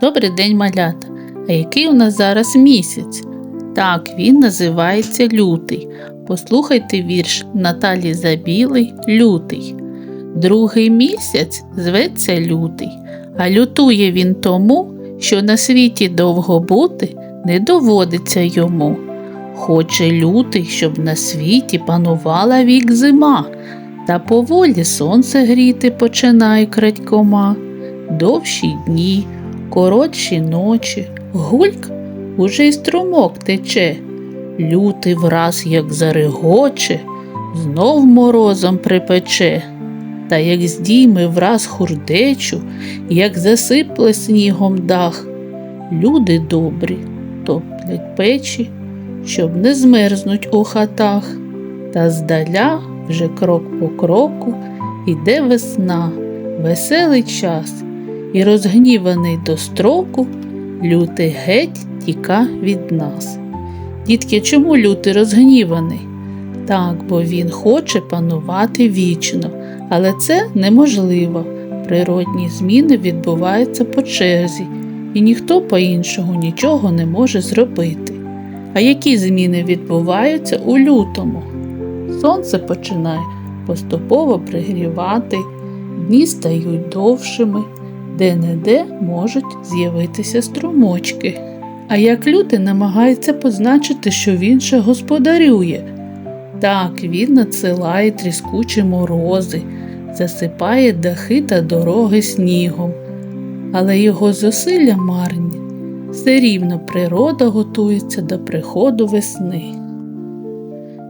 Добрий день, малята. А який у нас зараз місяць? Так, він називається лютий. Послухайте вірш Наталі Забілий Лютий. Другий місяць зветься лютий, а лютує він тому, що на світі довго бути не доводиться йому. Хоче лютий, щоб на світі панувала вік зима, та поволі сонце гріти починає крадькома. Довші дні, коротші ночі, гульк уже й струмок тече, лютий враз, як зарегоче, знов морозом припече, та як здійме враз хурдечу, як засипле снігом дах. Люди добрі топлять печі, щоб не змерзнуть у хатах, та здаля вже крок по кроку іде весна, веселий час, і розгніваний до строку, лютий геть тіка від нас. Дітки, чому лютий розгніваний? Так, бо він хоче панувати вічно, але це неможливо. Природні зміни відбуваються по черзі, і ніхто по-іншому нічого не може зробити. А які зміни відбуваються у лютому? Сонце починає поступово пригрівати, дні стають довшими, де-не-де можуть з'явитися струмочки. А як лютий намагається позначити, що він ще господарює. Так, він надсилає тріскучі морози, засипає дахи та дороги снігом, але його зусилля марні. Все рівно природа готується до приходу весни.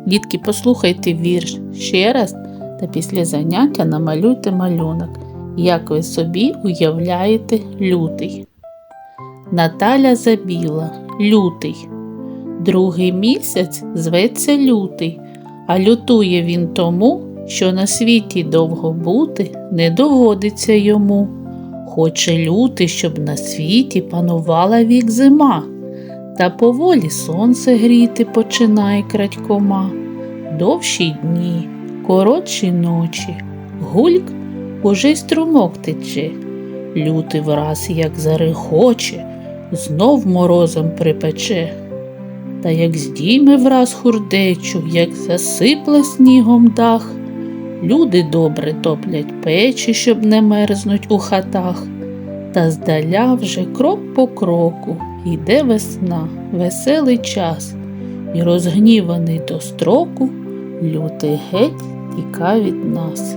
Дітки, послухайте вірш ще раз та після заняття намалюйте малюнок, як ви собі уявляєте лютий. Наталя Забіла Лютий. Другий місяць зветься лютий, а лютує він тому, що на світі довго бути не доводиться йому. Хоче лютий, щоб на світі панувала вік зима, та поволі сонце гріти починає крадькома. Довші дні, коротші ночі, гульк уже струмок тече. Лютий враз, як зарегоче, знов морозом припече. Та як здійме враз хурдечу, як засипле снігом дах, люди добре топлять печі, щоб не мерзнуть у хатах, та здаля вже крок по кроку йде весна, веселий час, і розгніваний до строку, лютий геть тіка від нас.